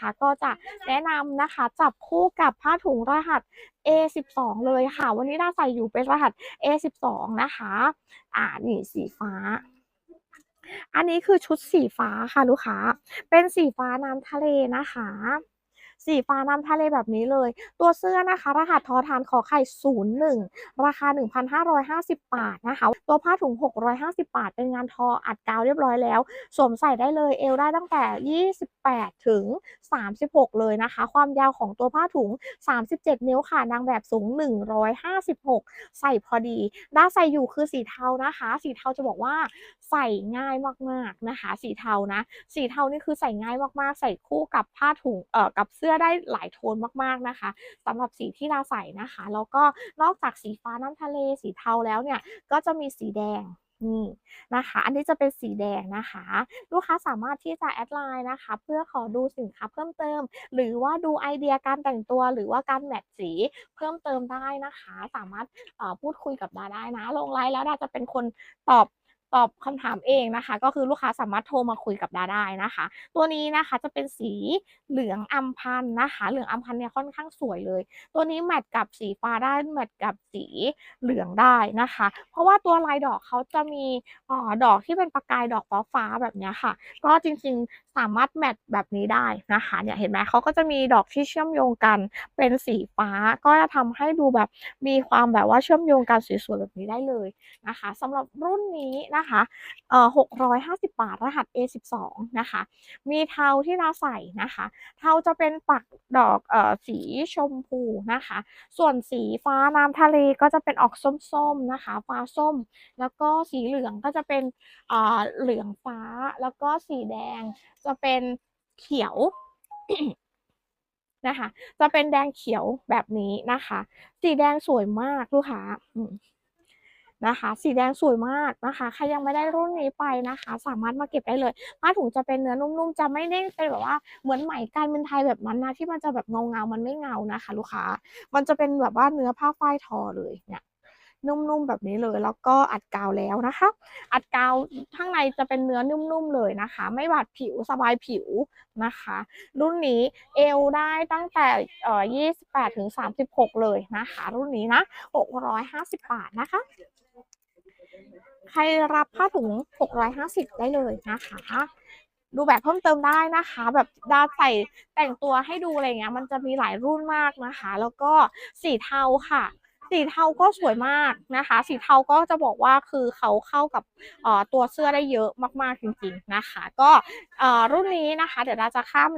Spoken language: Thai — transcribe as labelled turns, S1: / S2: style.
S1: คะก็จะแนะนำนะคะจับคู่กับผ้าถุงรหัส A12 เลยค่ะ วันนี้ดาใส่อยู่เป็นรหัส A12 นะคะ อ่านี่สีฟ้า อันนี้คือชุดสีฟ้าค่ะลูกค้า เป็นสีฟ้าน้ำทะเลนะคะ สีฟ้าน้ำทะเลแบบนี้เลย ตัวเสื้อนะคะ รหัสทอทานขอไข่01 ราคา 1,550 บาทนะคะ ตัวผ้าถุง 650 บาท เป็นงานทออัดกาวเรียบร้อยแล้ว สวมใส่ได้เลยเอวได้ตั้งแต่ 28 ถึง 36 เลยนะคะ ความยาวของตัวผ้าถุง 37 นิ้วค่ะ นางแบบสูง 156 ใส่พอดี ด้าใส่อยู่คือสีเทานะคะ สีเทาจะบอกว่าใส่ง่ายมากๆนะคะ สีเทานะ สีเทานี่คือใส่ง่ายมากๆ ใส่คู่กับผ้าถุง เอ่อ กับเสื้อได้หลายโทนมากๆนะคะสำหรับสีที่เราใส่นะคะ แล้วก็นอกจากสีฟ้าน้ำทะเลสีเทาแล้วเนี่ยก็จะมีสีแดงนี่นะคะ อันนี้จะเป็นสีแดงนะคะ ลูกค้าสามารถที่จะแอดไลน์นะคะ เพื่อขอดูสินค้าเพิ่มเติม หรือว่าดูไอเดียการแต่งตัว หรือว่าการแมทสีเพิ่มเติมได้นะคะ สามารถพูดคุยกับดาได้นะ ลงไลน์แล้วดาจะเป็นคนตอบ ตอบคำถามเองนะคะ ก็คือลูกค้าสามารถโทรมาคุยกับดาได้นะคะ ตัวนี้นะคะจะเป็นสีเหลืองอัมพันธ์นะคะ เหลืองอัมพันธ์เนี่ยค่อนข้างสวยเลย ตัวนี้แมทกับสีฟ้าได้แมทกับสีเหลืองได้นะคะ เพราะว่าตัวลายดอกเขาจะมีออดอกที่เป็นประกายดอกฟ้าฟ้าแบบนี้ค่ะ ก็จริงๆสามารถแมทแบบนี้ได้นะคะเนี่ยเห็นไหมเขาก็จะมีดอกที่เชื่อมโยงกันเป็นสีฟ้าก็จะทำให้ดูแบบมีความแบบว่าเชื่อมโยงกันสวยๆแบบนี้ได้เลยนะคะสำหรับรุ่นนี้นะคะเอ่อ650 บาทรหัส A12 นะคะ มีเทาที่เราใส่นะคะ เทาจะเป็นปักดอกเอ่อสีชมพูนะคะ ส่วนสีฟ้าน้ำทะเลก็จะเป็นออกส้มๆนะคะ ฟ้าส้ม แล้วก็สีเหลืองก็จะเป็นอ่าเหลืองฟ้า แล้วก็สีแดงจะเป็นเขียวนะคะ จะเป็นแดงเขียวแบบนี้นะคะ สีแดงสวยมากลูกค้าอืม นะคะ สีแดงสวยมากนะคะใครยังไม่ได้รุ่นนี้ไปนะคะ สามารถมาเก็บได้เลยผ้าถุงจะเป็นเนื้อนุ่มๆ จะไม่ได้เป็นแบบว่าเหมือนไหมการเป็นไทยแบบนั้นนะที่มันจะแบบเงาๆมันไม่เงานะคะ ลูกค้า มันจะเป็นแบบว่าเนื้อผ้าฝ้ายทอเลยเนี่ยนุ่มๆแบบนี้เลย แล้วก็อัดกาวแล้วนะคะ อัดกาวข้างในจะเป็นเนื้อนุ่มๆเลยนะคะ ไม่บาดผิวสบายผิวนะคะ รุ่นนี้เอวได้ตั้งแต่เอ่อ28ถึง36 เลยนะคะ รุ่นนี้นะ 650 บาทนะคะ ใครรับผ้าถุง 650 ได้เลยนะคะ ดูแบบเพิ่มเติมได้นะคะ แบบดาใส่แต่งตัวให้ดูอะไรเงี้ย มันจะมีหลายรุ่นมากนะคะ แล้วก็สีเทาค่ะ สีเทาก็สวยมากนะคะ สีเทาก็จะบอกว่าคือเขาเข้ากับเอ่อตัวเสื้อได้เยอะมากๆจริงๆนะคะ ก็เออรุ่นนี้นะคะ เดี๋ยวเราจะข้าม